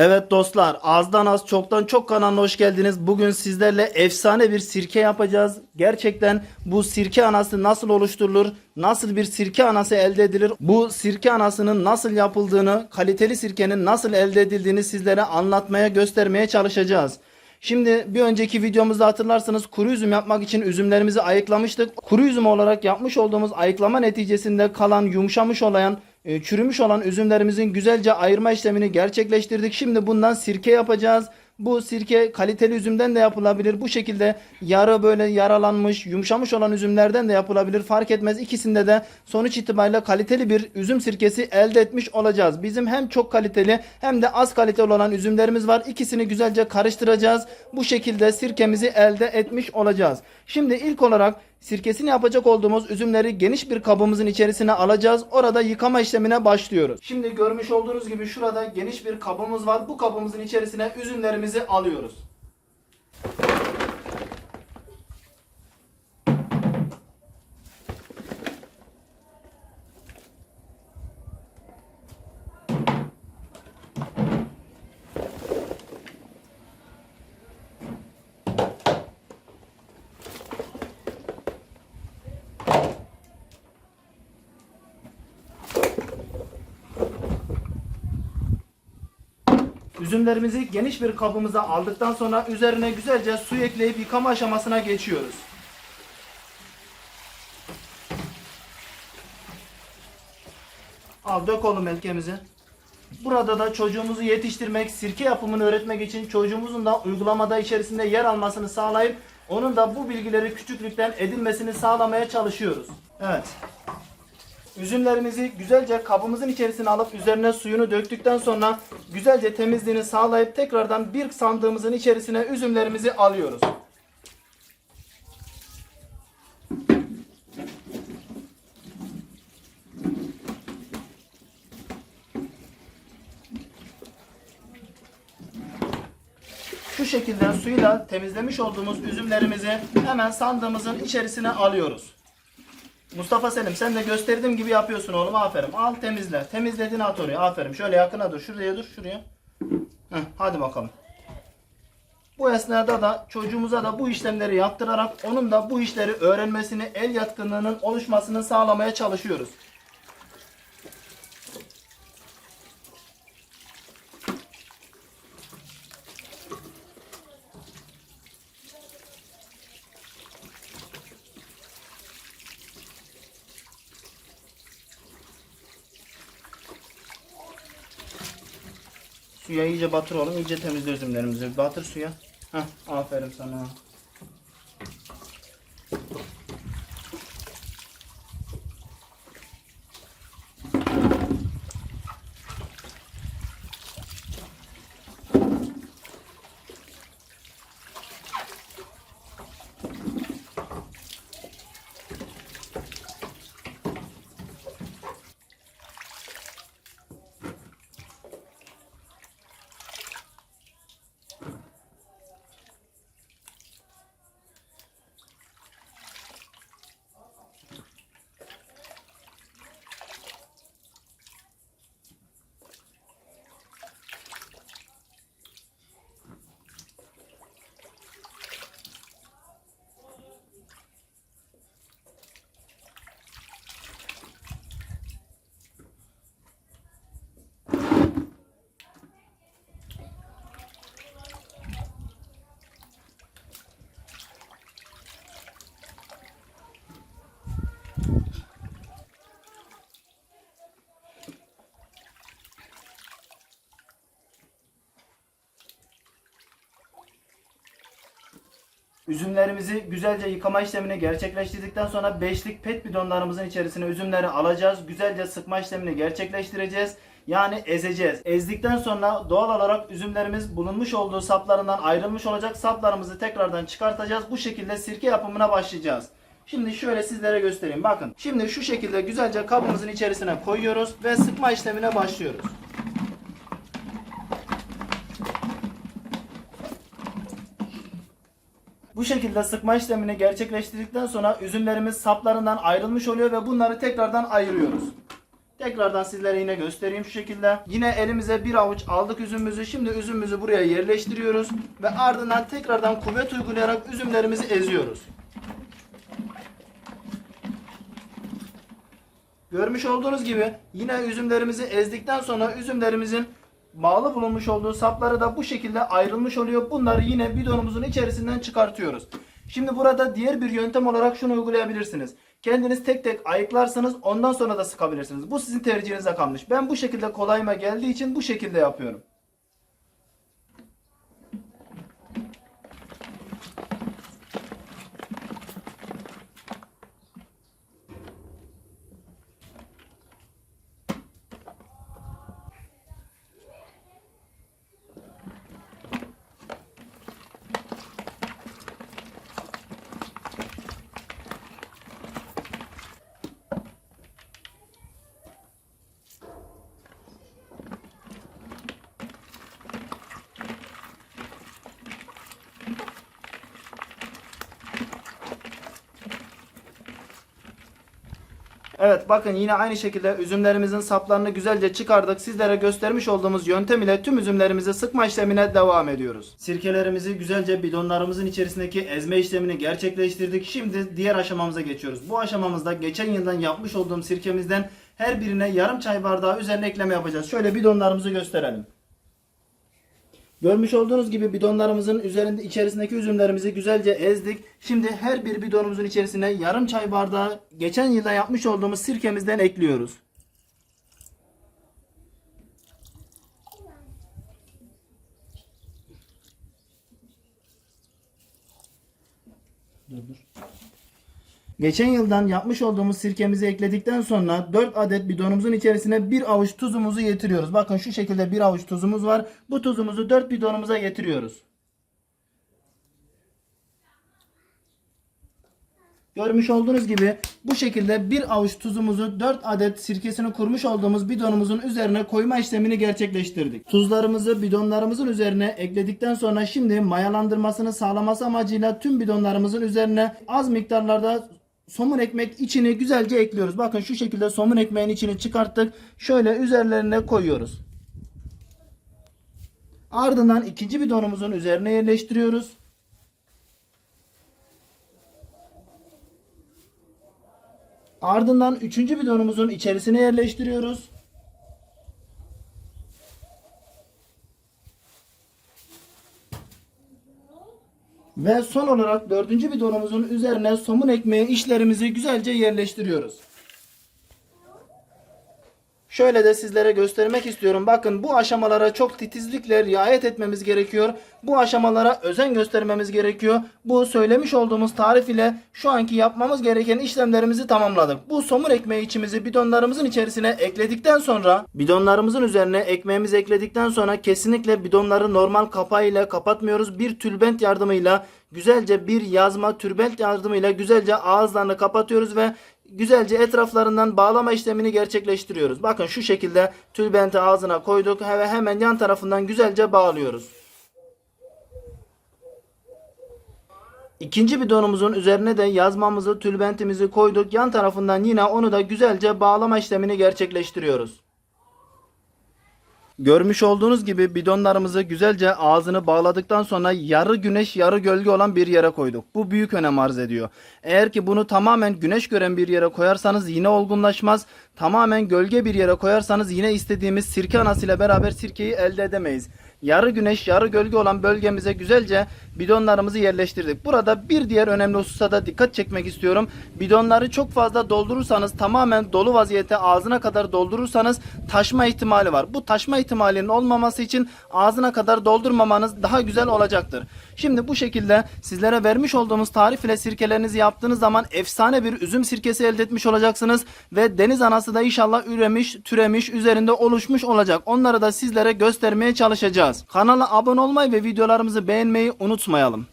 Evet dostlar azdan az çoktan çok kanalına hoş geldiniz. Bugün sizlerle efsane bir sirke yapacağız. Gerçekten bu sirke anası nasıl oluşturulur? Nasıl bir sirke anası elde edilir? Bu sirke anasının nasıl yapıldığını, kaliteli sirkenin nasıl elde edildiğini sizlere anlatmaya, göstermeye çalışacağız. Şimdi bir önceki videomuzda hatırlarsanız kuru üzüm yapmak için üzümlerimizi ayıklamıştık. Kuru üzüm olarak yapmış olduğumuz ayıklama neticesinde kalan yumuşamış olan e, çürümüş olan üzümlerimizin güzelce ayırma işlemini gerçekleştirdik. Şimdi bundan sirke yapacağız. Bu sirke kaliteli üzümden de yapılabilir. Bu şekilde yarı böyle yaralanmış, yumuşamış olan üzümlerden de yapılabilir. Fark etmez. İkisinde de sonuç itibariyle kaliteli bir üzüm sirkesi elde etmiş olacağız. Bizim hem çok kaliteli hem de az kaliteli olan üzümlerimiz var. İkisini güzelce karıştıracağız. Bu şekilde sirkemizi elde etmiş olacağız. Şimdi ilk olarak Sirkesini yapacak olduğumuz üzümleri geniş bir kabımızın içerisine alacağız. Orada yıkama işlemine başlıyoruz. Şimdi görmüş olduğunuz gibi şurada geniş bir kabımız var. Bu kabımızın içerisine üzümlerimizi alıyoruz. Üzümlerimizi geniş bir kabımıza aldıktan sonra üzerine güzelce su ekleyip yıkama aşamasına geçiyoruz. Al dök oğlum elkemizi. Burada da çocuğumuzu yetiştirmek, sirke yapımını öğretmek için çocuğumuzun da uygulamada içerisinde yer almasını sağlayıp onun da bu bilgileri küçüklükten edinmesini sağlamaya çalışıyoruz. Evet. Üzümlerimizi güzelce kabımızın içerisine alıp üzerine suyunu döktükten sonra güzelce temizliğini sağlayıp tekrardan bir sandığımızın içerisine üzümlerimizi alıyoruz. Şu şekilde suyla temizlemiş olduğumuz üzümlerimizi hemen sandığımızın içerisine alıyoruz. Mustafa Selim sen de gösterdiğim gibi yapıyorsun oğlum aferin. Al temizle. Temizledin at oraya aferin. Şöyle yakına dur. Şuraya dur şuraya. Heh, hadi bakalım. Bu esnada da çocuğumuza da bu işlemleri yaptırarak onun da bu işleri öğrenmesini, el yatkınlığının oluşmasını sağlamaya çalışıyoruz. Suya iyice batır oğlum. iyice temizle üzümlerimizi. Batır suya. Heh, aferin sana. Üzümlerimizi güzelce yıkama işlemini gerçekleştirdikten sonra beşlik pet bidonlarımızın içerisine üzümleri alacağız. Güzelce sıkma işlemini gerçekleştireceğiz. Yani ezeceğiz. Ezdikten sonra doğal olarak üzümlerimiz bulunmuş olduğu saplarından ayrılmış olacak. Saplarımızı tekrardan çıkartacağız. Bu şekilde sirke yapımına başlayacağız. Şimdi şöyle sizlere göstereyim. Bakın. Şimdi şu şekilde güzelce kabımızın içerisine koyuyoruz ve sıkma işlemine başlıyoruz. Bu şekilde sıkma işlemini gerçekleştirdikten sonra üzümlerimiz saplarından ayrılmış oluyor ve bunları tekrardan ayırıyoruz. Tekrardan sizlere yine göstereyim şu şekilde. Yine elimize bir avuç aldık üzümümüzü. Şimdi üzümümüzü buraya yerleştiriyoruz. Ve ardından tekrardan kuvvet uygulayarak üzümlerimizi eziyoruz. Görmüş olduğunuz gibi yine üzümlerimizi ezdikten sonra üzümlerimizin bağlı bulunmuş olduğu sapları da bu şekilde ayrılmış oluyor. Bunları yine bidonumuzun içerisinden çıkartıyoruz. Şimdi burada diğer bir yöntem olarak şunu uygulayabilirsiniz. Kendiniz tek tek ayıklarsınız ondan sonra da sıkabilirsiniz. Bu sizin tercihinize kalmış. Ben bu şekilde kolayıma geldiği için bu şekilde yapıyorum. Evet bakın yine aynı şekilde üzümlerimizin saplarını güzelce çıkardık. Sizlere göstermiş olduğumuz yöntem ile tüm üzümlerimizi sıkma işlemine devam ediyoruz. Sirkelerimizi güzelce bidonlarımızın içerisindeki ezme işlemini gerçekleştirdik. Şimdi diğer aşamamıza geçiyoruz. Bu aşamamızda geçen yıldan yapmış olduğum sirkemizden her birine yarım çay bardağı üzerine ekleme yapacağız. Şöyle bidonlarımızı gösterelim. Görmüş olduğunuz gibi bidonlarımızın üzerinde içerisindeki üzümlerimizi güzelce ezdik. Şimdi her bir bidonumuzun içerisine yarım çay bardağı geçen yılda yapmış olduğumuz sirkemizden ekliyoruz. Dur dur. Geçen yıldan yapmış olduğumuz sirkemizi ekledikten sonra 4 adet bidonumuzun içerisine bir avuç tuzumuzu getiriyoruz. Bakın şu şekilde bir avuç tuzumuz var. Bu tuzumuzu 4 bidonumuza getiriyoruz. Görmüş olduğunuz gibi bu şekilde bir avuç tuzumuzu 4 adet sirkesini kurmuş olduğumuz bidonumuzun üzerine koyma işlemini gerçekleştirdik. Tuzlarımızı bidonlarımızın üzerine ekledikten sonra şimdi mayalandırmasını sağlaması amacıyla tüm bidonlarımızın üzerine az miktarlarda somun ekmek içini güzelce ekliyoruz. Bakın şu şekilde somun ekmeğin içini çıkarttık. Şöyle üzerlerine koyuyoruz. Ardından ikinci bidonumuzun üzerine yerleştiriyoruz. Ardından üçüncü bidonumuzun içerisine yerleştiriyoruz. Ve son olarak dördüncü bidonumuzun üzerine somun ekmeği işlerimizi güzelce yerleştiriyoruz. Şöyle de sizlere göstermek istiyorum. Bakın bu aşamalara çok titizlikle riayet etmemiz gerekiyor. Bu aşamalara özen göstermemiz gerekiyor. Bu söylemiş olduğumuz tarif ile şu anki yapmamız gereken işlemlerimizi tamamladık. Bu somur ekmeği içimizi bidonlarımızın içerisine ekledikten sonra bidonlarımızın üzerine ekmeğimizi ekledikten sonra kesinlikle bidonları normal kapağıyla kapatmıyoruz. Bir tülbent yardımıyla güzelce bir yazma tülbent yardımıyla güzelce ağızlarını kapatıyoruz ve güzelce etraflarından bağlama işlemini gerçekleştiriyoruz. Bakın şu şekilde tülbenti ağzına koyduk ve hemen yan tarafından güzelce bağlıyoruz. İkinci bidonumuzun üzerine de yazmamızı, tülbentimizi koyduk. Yan tarafından yine onu da güzelce bağlama işlemini gerçekleştiriyoruz. Görmüş olduğunuz gibi bidonlarımızı güzelce ağzını bağladıktan sonra yarı güneş yarı gölge olan bir yere koyduk. Bu büyük önem arz ediyor. Eğer ki bunu tamamen güneş gören bir yere koyarsanız yine olgunlaşmaz. Tamamen gölge bir yere koyarsanız yine istediğimiz sirke anası ile beraber sirkeyi elde edemeyiz. Yarı güneş yarı gölge olan bölgemize güzelce bidonlarımızı yerleştirdik. Burada bir diğer önemli hususa da dikkat çekmek istiyorum. Bidonları çok fazla doldurursanız tamamen dolu vaziyette ağzına kadar doldurursanız taşma ihtimali var. Bu taşma ihtimalinin olmaması için ağzına kadar doldurmamanız daha güzel olacaktır. Şimdi bu şekilde sizlere vermiş olduğumuz tarif ile sirkelerinizi yaptığınız zaman efsane bir üzüm sirkesi elde etmiş olacaksınız ve deniz anası da inşallah üremiş, türemiş, üzerinde oluşmuş olacak. Onları da sizlere göstermeye çalışacağız. Kanala abone olmayı ve videolarımızı beğenmeyi unutmayalım.